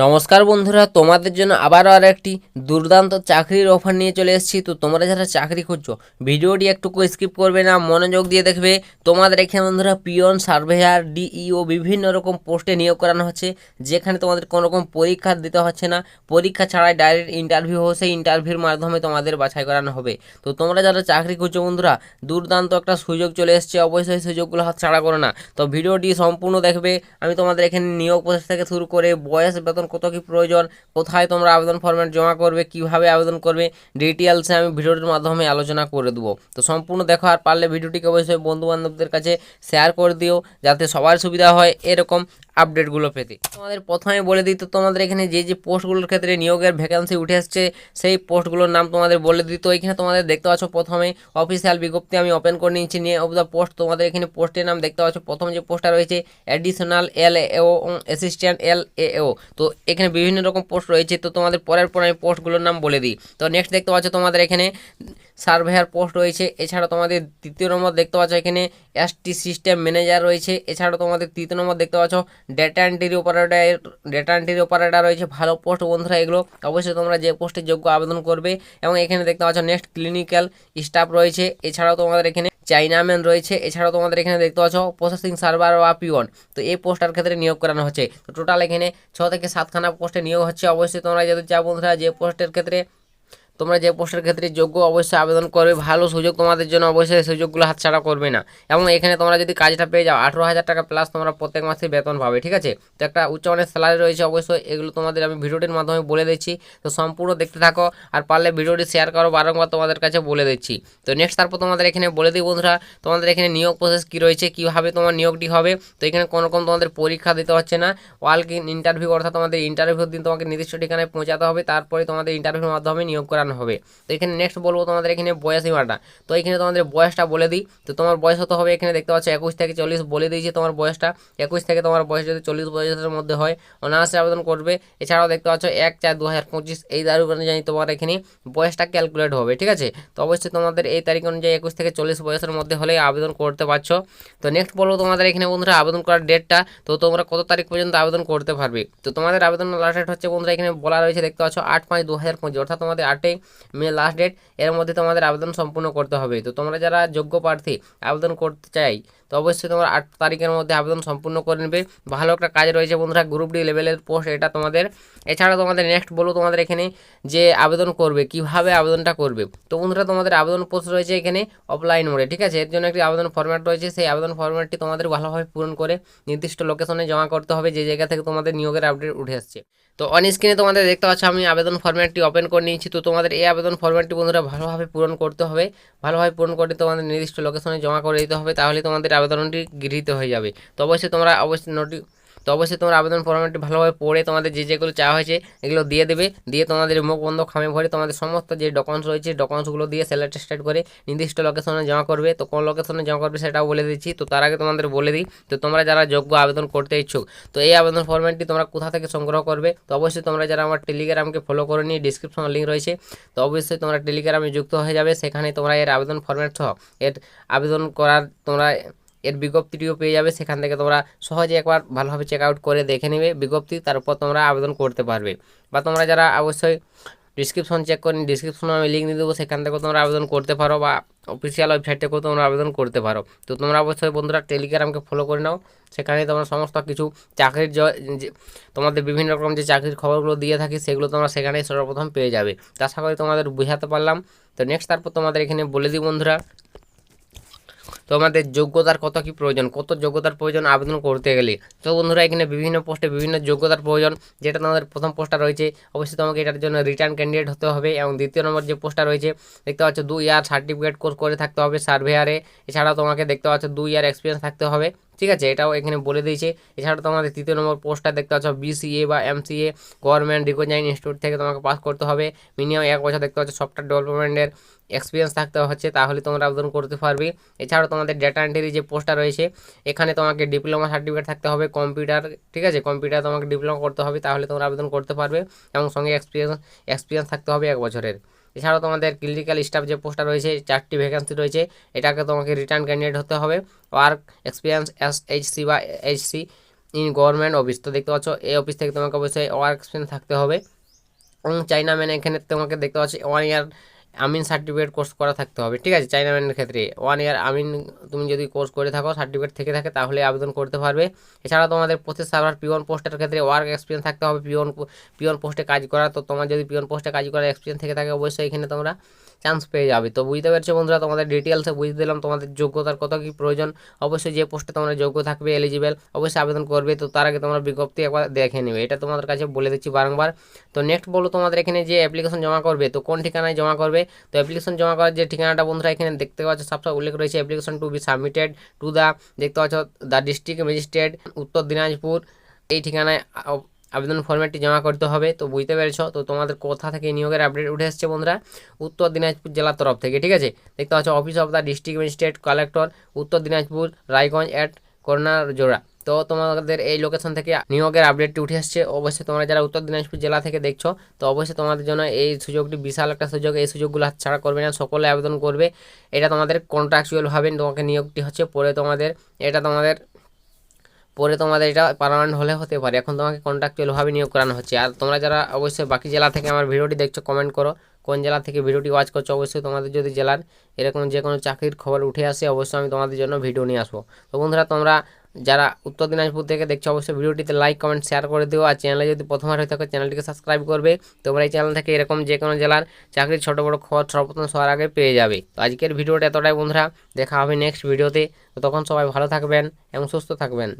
নমস্কার বন্ধুরা, তোমাদের জন্য আবারও আর একটি দুর্দান্ত চাকরির অফার নিয়ে চলে এসেছি। তো তোমরা যারা চাকরি খুঁজছো, ভিডিওটি একটুকু স্কিপ করবে না, মনোযোগ দিয়ে দেখবে। তোমাদের এখানে বন্ধুরা, পিয়ন, সার্ভেয়ার, ডিইও বিভিন্ন রকম পোস্টে নিয়োগ করানো হচ্ছে, যেখানে তোমাদের কোনো রকম পরীক্ষা দিতে হচ্ছে না। পরীক্ষা ছাড়াই ডাইরেক্ট ইন্টারভিউ সেই ইন্টারভিউর মাধ্যমে তোমাদের বাছাই করানো হবে। তো তোমরা যারা চাকরি খুঁজছো বন্ধুরা, দুর্দান্ত একটা সুযোগ চলে এসেছে। অবশ্যই সুযোগগুলো হাত ছাড়া করো না। তো ভিডিওটি সম্পূর্ণ দেখবে। আমি তোমাদের এখানে নিয়োগ প্রসেস থেকে শুরু করে বয়স কত কি প্রয়োজন, কোথায় তোমরা আবেদন ফর্মেট জমা করবে, কীভাবে আবেদন করবে ডিটেলসে আমি ভিডিওটির মাধ্যমে আলোচনা করে দেবো। তো সম্পূর্ণ দেখো, আর পারলে ভিডিওটিকে অবশ্যই বন্ধু বান্ধবদের কাছে শেয়ার করে দিও, যাতে সবার সুবিধা হয় এরকম আপডেটগুলো পেতে। তোমাদের প্রথমে বলে দিই তোমাদের এখানে যে যে পোস্টগুলোর ক্ষেত্রে নিয়োগের ভ্যাকান্সি উঠে আসছে, সেই পোস্টগুলোর নাম তোমাদের বলে দিই। এখানে তোমাদের দেখতে পাচ্ছ প্রথমে অফিসিয়াল বিজ্ঞপ্তি আমি ওপেন করে নিয়েছি, নিয়ে অফ দ্য পোস্ট তোমাদের এখানে পোস্টের নাম দেখতে পাচ্ছ। প্রথম যে পোস্টটা রয়েছে অ্যাডিশনাল এল এও অ্যাসিস্ট্যান্ট এল এও তো এখানে বিভিন্ন রকম পোস্ট রয়েছে। তো তোমাদের পরের পর আমি পোস্টগুলোর নাম বলে দিই। তো নেক্সট দেখতে পাচ্ছ তোমাদের এখানে সার্ভেয়ার পোস্ট রয়েছে। এছাড়া তোমাদের তৃতীয় নম্বর দেখতে পাচ্ছ এখানে এসটি সিস্টেম ম্যানেজার রয়েছে। এছাড়া তোমাদের তৃতীয় নম্বর দেখতে পাচ্ছ data entry operator data entry operator রয়েছে। ভালো পোস্ট বন্ধুরা এগুলো অবশ্যই তোমরা যে পোস্টের যোগ্য আবেদন করবে। এবং এখানে দেখতে পাচ্ছ নেক্সট ক্লিনিক্যাল স্টাফ রয়েছে। এছাড়াও তোমাদের এখানে চাইনাম্যান রয়েছে। এছাড়াও তোমাদের এখানে দেখতে পাচ্ছ প্রসেসিং সার্ভার বা পিওন তো এই পোস্টার ক্ষেত্রে নিয়োগ করানো হচ্ছে। তো টোটাল এখানে ছ থেকে সাতখানা পোস্টে নিয়োগ হচ্ছে। অবশ্যই তোমরা যদি চাও বন্ধুরা যে পোস্টের ক্ষেত্রে তোমরা যে পোস্টের ক্ষেত্রে যোগ্য অবশ্যই আবেদন করবে, ভালো সুযোগ তোমাদের জন্য অবশ্যই সুযোগগুলো হাতছাড়া করবে না। এবং এখানে তোমরা যদি কাজটা পেয়ে যাও, আঠেরো হাজার টাকা প্লাস তোমরা প্রত্যেক মাসে বেতন পাবে, ঠিক আছে? তো একটা উচ্চ মানের স্যালারি রয়েছে অবশ্যই, এগুলো তোমাদের আমি ভিডিওটির মাধ্যমে বলে দিচ্ছি। তো সম্পূর্ণ দেখতে থাকো, আর পারলে ভিডিওটি শেয়ার করো, বারংবার তোমাদের কাছে বলে দিচ্ছি। তো নেক্সট তারপর তোমাদের এখানে বলে দিই বন্ধুরা, তোমাদের এখানে নিয়োগ প্রসেস কী রয়েছে, কীভাবে তোমার নিয়োগটি হবে? তো এখানে কোনো রকম তোমাদের পরীক্ষা দিতে হচ্ছে না। ওয়ালক ইন ইন্টারভিউ অর্থাৎ তোমাদের ইন্টারভিউর দিন তোমাকে নির্দিষ্ট ঠিকানায় পৌঁছাতে হবে, তারপরে তোমাদের ইন্টারভিউর মাধ্যমে নিয়োগ করানো হবে। তো এখানে নেক্সট বলব তোমাদের এখানে বয়স সীমাটা। তো এখানে তোমাদের বয়সটা বলে দিই। তো তোমার বয়স হতে হবে? এখানে দেখতে পাচ্ছ একুশ থেকে চল্লিশ বলে দিয়েছি তোমার বয়সটা। একুশ থেকে তোমার বয়স যদি চল্লিশ বয়সের মধ্যে হয়, অনায়াসে আবেদন করবে। এছাড়াও দেখতে পাচ্ছ এক চার দু হাজার পঁচিশ এই তারিখ অনুযায়ী তোমার এখানে বয়সটা ক্যালকুলেট হবে, ঠিক আছে? তো অবশ্যই তোমাদের এই তারিখ অনুযায়ী একুশ থেকে চল্লিশ বয়সের মধ্যে হলেই আবেদন করতে পারছ। তো নেক্সট বলব তোমাদের এখানে বন্ধুরা আবেদন করার ডেটটা তো তোমরা কত তারিখ পর্যন্ত আবেদন করতে পারবে? তো তোমাদের আবেদন লাস্ট ডেট হচ্ছে বন্ধুরা এখানে বলা রয়েছে, দেখতে পাচ্ছ আট পাঁচ দু হাজার পঁচিশ। অর্থাৎ তোমাদের আটই মে লাস্ট ডেট এর মধ্যে তোমাদের আবেদন সম্পূর্ণ করতে হবে। তো তোমরা যারা যোগ্য প্রার্থী, আবেদন করতে চাই তো অবশ্যই তোমরা আট তারিখের মধ্যে আবেদন সম্পূর্ণ করে নেবে। ভালো একটা কাজ রয়েছে বন্ধুরা গ্রুপ ডি লেভেলের পোস্ট এটা তোমাদের। এছাড়া তোমাদের নেক্সট বলো তোমাদের এখানে যে আবেদন করবে, কীভাবে আবেদনটা করবে। তো বন্ধুরা, তোমাদের আবেদন পোস্ট রয়েছে এখানে অফলাইন মোডে ঠিক আছে? এর জন্য একটি আবেদন ফর্ম্যাট রয়েছে। সেই আবেদন ফর্ম্যাটটি তোমাদের ভালোভাবে পূরণ করে নির্দিষ্ট লোকেশনে জমা করতে হবে, যে জায়গা থেকে তোমাদের নিয়োগের আপডেট উঠে আসছে। তো অন স্ক্রিনে তোমাদের দেখতে পাচ্ছ, আমি আবেদন ফর্ম্যাটটি ওপেন করে নিয়েছি। তো তোমাদের এই আবেদন ফর্ম্যাটটি বন্ধুরা ভালোভাবে পূরণ করতে হবে। ভালোভাবে পূরণ করে তোমাদের নির্দিষ্ট লোকেশনে জমা করে দিতে হবে। তাহলে তোমাদের আবেদনটি গৃহীত হয়ে যাবে। তো অবশ্যই তোমরা অবশ্যই নোটি তো অবশ্যই তোমরা আবেদন ফর্মটি ভালোভাবে পড়ে তোমাদের যে যেগুলো চাওয়া হয়েছে এগুলো দিয়ে দেবে। দিয়ে তোমাদের মুখ বন্ধ খামে ভরে তোমাদের সমস্ত যে ডকুমেন্টস রয়েছে ডকুমেন্টসগুলো দিয়ে সেলেক্ট স্টার্ট করে নির্দিষ্ট লোকেশনে জমা করবে। তো কোন লোকেশনে জমা করবে সেটাও বলে দিচ্ছি। তো তার আগে তোমাদের বলে দিই, তো তোমরা যারা যোগ্য আবেদন করতে ইচ্ছুক, তো এই আবেদন ফর্মেটটি তোমরা কোথা থেকে সংগ্রহ করবে? তো অবশ্যই তোমরা যারা আমার টেলিগ্রামকে ফলো করে নিয়ে ডিসক্রিপশন লিঙ্ক রয়েছে, তো অবশ্যই তোমরা টেলিগ্রামে যুক্ত হয়ে যাবে। সেখানে তোমরা এর আবেদন ফর্মেট সহ এর আবেদন করার তোমরা এর বিজ্ঞপ্তিটিও পেয়ে যাবে। সেখান থেকে তোমরা সহজে একবার ভালোভাবে চেক আউট করে দেখে নেবে বিজ্ঞপ্তি, তারপর তোমরা আবেদন করতে পারবে। বা তোমরা যারা অবশ্যই ডিসক্রিপশন চেক করে ডিসক্রিপশনে আমি লিঙ্ক দিয়ে দেবো, সেখান থেকেও তোমরা আবেদন করতে পারো বা অফিসিয়াল ওয়েবসাইট থেকেও তোমরা আবেদন করতে পারো। তো তোমরা অবশ্যই বন্ধুরা টেলিগ্রামকে ফলো করে নাও। সেখানে তোমরা সমস্ত কিছু চাকরির তোমাদের বিভিন্ন রকম যে চাকরির খবরগুলো দিয়ে থাকি, সেগুলো তোমরা সেখানে সর্বপ্রথম পেয়ে যাবে। আশা করি তোমাদের বুঝাতে পারলাম। তো নেক্সট তারপর তোমাদের এখানে বলে দিই বন্ধুরা। তোমাদের যোগ্যতার কত কি প্রয়োজন? কত যোগ্যতার প্রয়োজন আবেদন করতে গেলে? তো বন্ধুরা, এখানে বিভিন্ন পোস্টে বিভিন্ন যোগ্যতার প্রয়োজন, যেটা তোমাদের প্রথম পোস্টটা রয়েছে। অবশ্যই তোমাকে এটার জন্য রিটার্ন ক্যান্ডিডেট হতে হবে এবং দ্বিতীয় নম্বর যে পোস্টটা রয়েছে, দেখতে পাচ্ছ দুই ইয়ার সার্টিফিকেট কোর্স করে থাকতে হবে সার্ভেয়ারে এছাড়াও তোমাকে দেখতে পাচ্ছ দুই ইয়ার এক্সপিরিয়েন্স থাকতে হবে। ঠিক আছে? এটাও এখানে বলে দিয়েছে। এছাড়া তোমাদের তৃতীয় নম্বর পোস্টটা দেখতে পাচ্ছ বিসিএ বা এমসিএ গভর্নমেন্ট রিকগনাইজ ইনস্টিটিউট থেকে তোমাকে পাস করতে হবে। মিনিমাম এক বছর দেখতে পাচ্ছ সফটওয়্যার ডেভেলপমেন্টের এক্সপিরিয়েন্স থাকতে হচ্ছে, তাহলে তোমরা আবেদন করতে পারবে। এছাড়াও তোমাদের ডেটা এন্ট্রি যে পোস্টটা রয়েছে, এখানে তোমাকে ডিপ্লোমা সার্টিফিকেট থাকতে হবে কম্পিউটার ঠিক আছে? কম্পিউটার তোমাকে ডিপ্লোমা করতে হবে, তাহলে তোমরা আবেদন করতে পারবে এবং সঙ্গে এক্সপিরিয়েন্স এক্সপিরিয়েন্স থাকতে হবে এক বছরের। এছাড়াও তোমাদের ক্লিনিক্যাল স্টাফ যে পোস্টটা রয়েছে, চারটি ভ্যাকেন্সি রয়েছে, এটাকে তোমাকে রিটার্ন ক্যান্ডিডেট হতে হবে। Work experience S H C বা H C in government office তো দেখতে পাচ্ছ, এই অফিস থেকে তোমাকে অবশ্যই ওয়ার্ক এক্সপিরিয়েন্স থাকতে হবে। এবং চাইনা ম্যান এখানে তোমাকে দেখতে পাচ্ছি ওয়ান ইয়ার আমিন সার্টিফিকেট কোর্স করা থাকতে হবে। ঠিক আছে চাইনাম্যানের ক্ষেত্রে। ওয়ান ইয়ার আমিন, তুমি যদি কোর্স করে থাকো সার্টিফিকেট থেকে থাকে, তাহলে আবেদন করতে পারবে। এছাড়া তোমাদের প্রসেস সার্ভার পিওন পোস্টের ক্ষেত্রে ওয়ার্ক এক্সপিরিয়েন্স থাকতে হবে। পিওন পিওন পোস্টে কাজ করা, তো তোমার যদি পিওন পোস্টে কাজ করার এক্সপিরিয়েন্স থেকে থাকে, অবশ্যই এখানে তোমরা চান্স পেয়ে যাবে। তো বুঝতে পারছ বন্ধুরা, তোমাদের ডিটেলসে বুঝতে দিলাম। তোমাদের যোগ্যতার কত কী প্রয়োজন? অবশ্যই যে পোস্টে তোমরা যোগ্য থাকবে এলিজিবল অবশ্যই আবেদন করবে। তো তার আগে তোমরা বিজ্ঞপ্তি একবার দেখে নেবে। এটা তোমাদের কাছে বলে দিচ্ছি বারংবার। তো নেক্সট বলো তোমাদের এখানে যে অ্যাপ্লিকেশন জমা করবে, তো কোন ঠিকানায় জমা করবে? তো অ্যাপ্লিকেশন জমা করার যে ঠিকানাটা বন্ধুরা এখানে দেখতে পাচ্ছ সবসময় উল্লেখ রয়েছে। Application to be submitted to the দেখতে পাচ্ছ দ্য ডিস্ট্রিক্ট ম্যাজিস্ট্রেট উত্তর দিনাজপুর, এই ঠিকানায় আবেদন ফর্মেটটি জমা করতে হবে। তো বুঝতে পেরেছ? তো তোমাদের কোথা থেকে নিয়োগের আপডেট উঠে এসেছে বন্ধুরা? উত্তর দিনাজপুর জেলার তরফ থেকে, ঠিক আছে? দেখতে পাচ্ছ office of the district magistrate collector Uttar Dinajpur, Raiganj at corner জোড়া তো তোমাদের এই লোকেশন থেকে নিয়োগের আপডেটটি উঠে আসছে অবশ্যই তোমরা যারা উত্তর দিনাজপুর জেলা থেকে দেখছ, তো অবশ্যই তোমাদের জন্য এই সুযোগটি বিশাল একটা সুযোগ। এই সুযোগগুলো হাতছাড়া করবে না, সকলে আবেদন করবে। এটা তোমাদের কন্ট্রাকচুয়ালভাবে তোমাকে নিয়োগটি হচ্ছে, পরে তোমাদের, এটা তোমাদের পরে তোমাদের এটা পার্মানেন্ট হলে হতে পারে। এখন তোমাকে কন্ট্রাকচুয়ালভাবে নিয়োগ করানো হচ্ছে। আর তোমরা যারা অবশ্যই বাকি জেলা থেকে আমার ভিডিওটি দেখছ কমেন্ট করো। কোন জেলা থেকে ভিডিওটি ওয়াচ করছ, অবশ্যই তোমাদের যদি জেলার এরকম যে কোনো চাকরির খবর উঠে আসে, অবশ্যই আমি তোমাদের জন্য ভিডিও নিয়ে আসব। তো বন্ধুরা, তোমরা যারা উত্তর দিনাজপুর থেকে দেখছ, অবশ্যই ভিডিওটিতে লাইক কমেন্ট শেয়ার করে দিও। আর চ্যানেলে যদি প্রথমবার হয়ে থাকো চ্যানেলটিকে সাবস্ক্রাইব করবে। তোমরা এই চ্যানেল থেকে এরকম যে কোনো জেলার চাকরির ছোটো বড়ো খবর সর্বপ্রথম সবার আগে পেয়ে যাবে। তো আজকের ভিডিওটা এতটাই বন্ধুরা, দেখা হবে নেক্সট ভিডিওতে তখন সবাই ভালো থাকবেন এবং সুস্থ থাকবেন।